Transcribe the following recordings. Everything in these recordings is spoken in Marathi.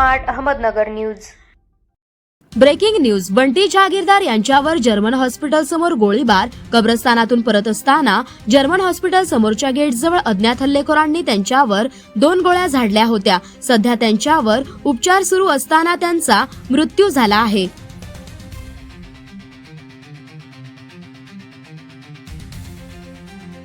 Smart Ahmednagar news. Breaking news Bunty Jahagirdar यांच्यावर जर्मन हॉस्पिटल समोर गोळीबार. कब्रस्तानातून परत असताना जर्मन हॉस्पिटल समोरच्या गेटजवळ अज्ञात हल्लेखोरांनी त्यांच्यावर दोन गोळ्या झाडल्या होत्या. सध्या त्यांच्यावर उपचार सुरू असताना त्यांचा मृत्यू झाला आहे.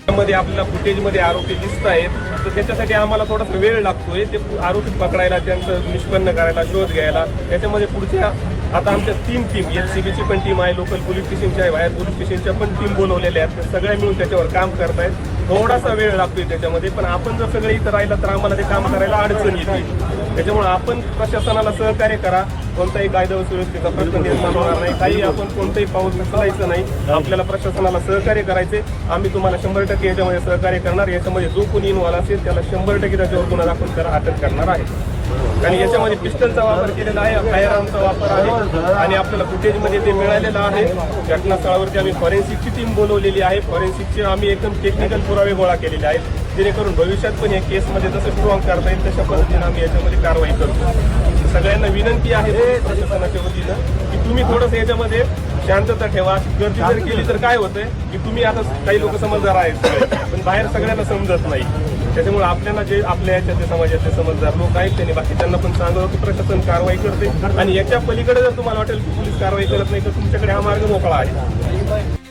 मध्ये आपल्याला फुटेजमध्ये आरोपी दिसत आहेत. तर त्याच्यासाठी आम्हाला थोडासा वेळ लागतोय. ते आरोपी पकडायला त्यांचं निष्पन्न करायला शोध घ्यायला. त्याच्यामध्ये पुढच्या आता आमच्या तीन टीम एल सी बीची पण टीम आहे लोकल पोलीस स्टेशनच्या आहे बाहेर पोलीस स्टेशनच्या पण टीम बोलवलेल्या आहेत. त्या सगळ्या मिळून त्याच्यावर काम करतायत. थोडासा वेळ लागतोय त्याच्यामध्ये. पण आपण जर सगळे इथं राहिलं तर आम्हाला ते काम करायला अडचण येते. त्याच्यामुळे आपण प्रशासनाला सहकार्य करा. कोणताही कायदा सुव्यवस्थेचा प्रश्न निर्माण होणार नाही. काही आपण कोणतंही पाऊल उचलायचं नाही. आपल्याला प्रशासनाला सहकार्य करायचे आम्ही तुम्हाला शंभर टक्के याच्यामध्ये सहकार्य करणार. याच्यामध्ये जो कोणी इन्व्हॉल्व असेल त्याला शंभर टक्के त्याच्यावर गुन्हा दाखल करा अटक करणार आहे. आणि याच्यामध्ये पिस्टलचा वापर केलेला आहे फायरआर्मचा वापर आहे. आणि आपल्याला फुटेजमध्ये ते मिळालेलं आहे. घटनास्थळावरती आम्ही फॉरेन्सिकची टीम बोलवलेली आहे. फॉरेन्सिकचे आम्ही एकदम टेक्निकल पुरावे गोळा केलेले आहेत. जेणेकरून भविष्यात पण या केसमध्ये जसं स्ट्रॉंग करता येईल तशा पद्धतीने आम्ही याच्यामध्ये कारवाई करतो. सगळ्यांना विनंती आहे प्रशासनाच्या वतीनं की तुम्ही थोडंसं याच्यामध्ये शांतता ठेवा. गर्दी जर केली तर काय होतंय की तुम्ही आता काही लोक समजदार आहेत पण बाहेर सगळ्यांना समजत नाही. त्याच्यामुळे आपल्याला जे आपल्या याच्यातले समाजातले समजदार लोक आहेत त्यांनी बाकीच्यांना पण सांगावं की प्रशासन कारवाई करते. आणि याच्या पलीकडे जर तुम्हाला वाटेल की पोलीस कारवाई करत नाही तर तुमच्याकडे हा मार्ग मोकळा आहे.